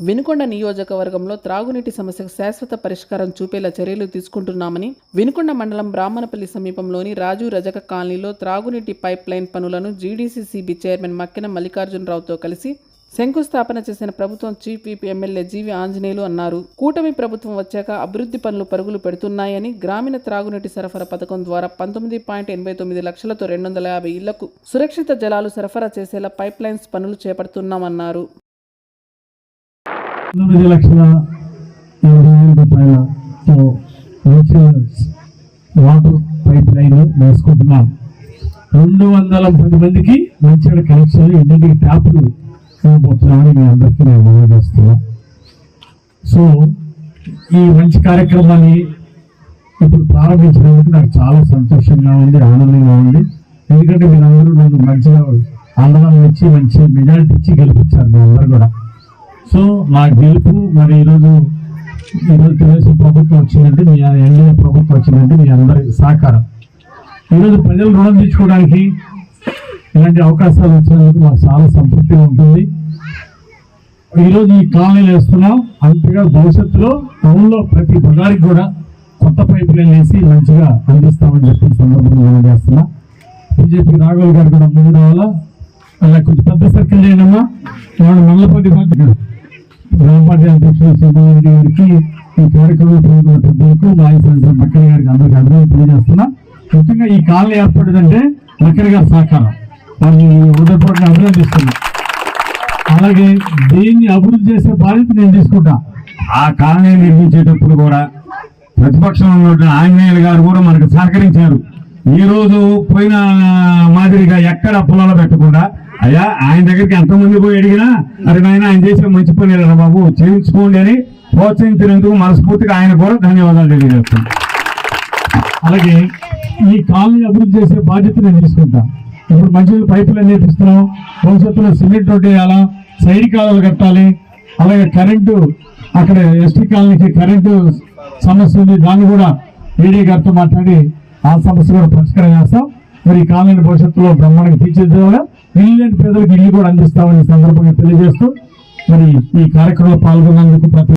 వినుకొండ నియోజకవర్గంలో త్రాగునీటి సమస్యకు శాశ్వత పరిష్కారం చూపేలా చర్యలు తీసుకుంటున్నామని వినుకొండ మండలం బ్రాహ్మణపల్లి సమీపంలోని రాజు రజక కాలనీలో త్రాగునీటి పైప్ లైన్ పనులను జీడీసీసీబీ చైర్మన్ మక్కిన మల్లికార్జునరావుతో కలిసి శంకుస్థాపన చేసిన ప్రభుత్వం chief whip MLA GV Anjaneyulu అన్నారు. కూటమి ప్రభుత్వం వచ్చాక అభివృద్ధి పనులు పరుగులు పెడుతున్నాయని గ్రామీణ త్రాగునీటి సరఫరా పథకం ద్వారా పంతొమ్మిది పాయింట్ ఎనభై తొమ్మిది లక్షలతో రెండు వందల యాభై ఇళ్ళకు సురక్షిత జలాలు సరఫరా చేసేలా పైప్ లైన్స్ పనులు చేపడుతున్నామన్నారు. తొమ్మిది లక్షల ఎనభై వేల రూపాయలతో వాటర్ పైప్ లైన్ వేసుకుంటున్నాం రెండు వందల పది మందికి మంచిగా కనెక్షన్ ఇంటికి ట్యాప్లు ఇవ్వబోతున్నామని మీ అందరికీ నేను మనవి సో ఈ మంచి కార్యక్రమాన్ని ఇప్పుడు ప్రారంభించినందుకు నాకు చాలా సంతోషంగా ఉంది ఆనందంగా ఉంది. ఎందుకంటే మీరందరూ నన్ను మంచిగా ఆనందం ఇచ్చి మంచి మెజారిటీ ఇచ్చి గెలిపించారు మీ అందరూ కూడా. సో నా గెలుపు మరి ఈరోజు ఈరోజు తెలుగుదేశం ప్రభుత్వం వచ్చిందంటే మీ ఎన్డీఏ ప్రభుత్వం వచ్చిందంటే మీ అందరి సహకారం. ఈరోజు ప్రజలు రుణం తీర్చుకోవడానికి ఇలాంటి అవకాశాలు వచ్చినందుకు మాకు చాలా సంతృప్తిగా ఉంటుంది. ఈరోజు ఈ కాలనీలు వేస్తున్నాం. అంతగా భవిష్యత్తులో టౌన్లో ప్రతి బజారికి కూడా కొత్త పైపు లైన్ వేసి మంచిగా అందిస్తామని చెప్పి సందర్భంగా తెలియజేస్తున్నా. బీజేపీ రాఘవ్ గారు కూడా ముందు రావాలా అలా కొంచెం పెద్ద సర్కిల్ చేయడమ్మా వాడు మల్లపల్లి బాధ్యత? పార్టీ అధ్యక్షులు సీతారెడ్డి గారికి ఈ కార్యక్రమం పాల్గొన్న పెద్దలకు మాజీ సంవత్సరం గారికి అందరికీ అభివృద్ధి తెలియజేస్తున్నా. ముఖ్యంగా ఈ కాలనీ ఏర్పడిందంటే మక్కడి గారి సహకారం. వారిని ఉదయపూర్వకంగా అభినందిస్తున్నా. అలాగే దీన్ని అభివృద్ధి చేసే బాధ్యత నేను తీసుకుంటా. ఆ కాలనీ నిర్మించేటప్పుడు కూడా ప్రతిపక్షంలో ఉన్న ఆంజనేయులు గారు కూడా మనకు సహకరించారు. ఈరోజు పోయిన మాదిరిగా ఎక్కడ పొలాలు పెట్టకుండా అయ్యా ఆయన దగ్గరికి ఎంతమంది పోయి అడిగినా అరే నాయన ఆయన చేసిన మంచి పని రా బాబు చేయించుకోండి అని ప్రోత్సహించినందుకు మనస్ఫూర్తిగా ఆయన కూడా ధన్యవాదాలు తెలియజేస్తాను. అలాగే ఈ కాలనీ అభివృద్ధి చేసే బాధ్యత నేను తీసుకుంటా. ఇప్పుడు మంచి పైపులు నేర్పిస్తున్నాం భవిష్యత్తులో సిమెంట్ రోడ్ వేయాలా? సైడ్ కాలువలు కట్టాలి. అలాగే కరెంటు అక్కడ ఎస్టీ కాలనీకి కరెంటు సమస్య ఉంది. దాన్ని కూడా ఏడీ గారితో మాట్లాడి ఆ సమస్య కూడా పరిష్కారం చేస్తాం. మరి ఈ కాలనీ భవిష్యత్తులో బ్రహ్మాండంగా తీర్చిదిద్దాగా ఇల్లు లేని పేదలకు ఇల్లు కూడా అందిస్తామని సందర్భంగా తెలియజేస్తూ మరి ఈ కార్యక్రమంలో పాల్గొన్నందుకు ప్రతి